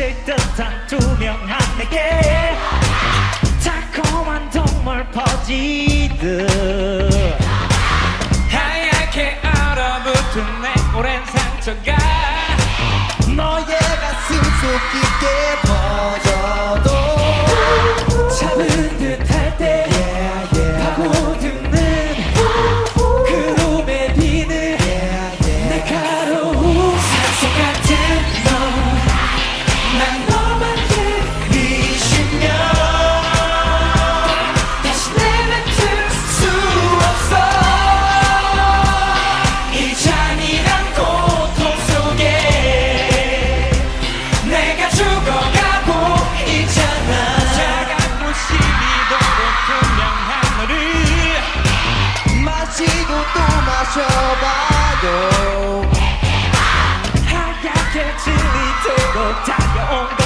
묻힐 듯한 투명한 내게 자꾸만 동물 퍼지듯. 하얗게 얼어붙은 내 오랜 상처가 마시고 또 마셔봐요 하얗게 질리도록 달려온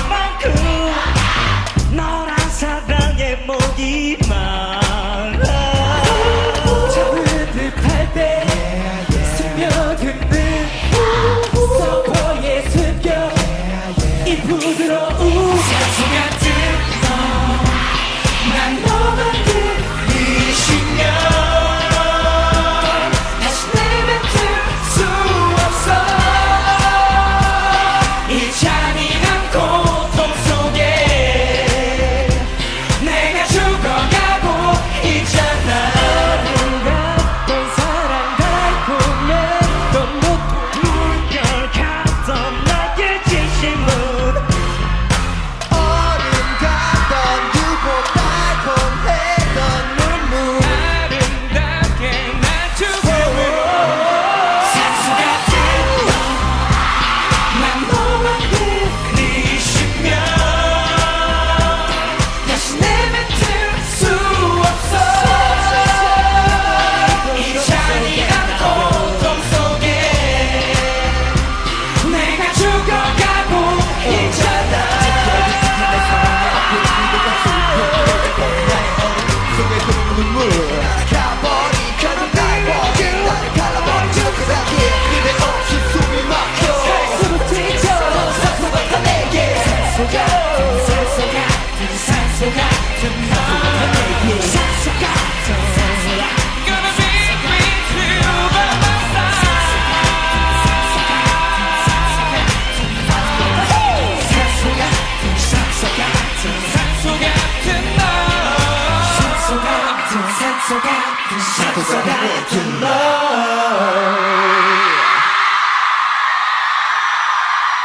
Shots are dying to love.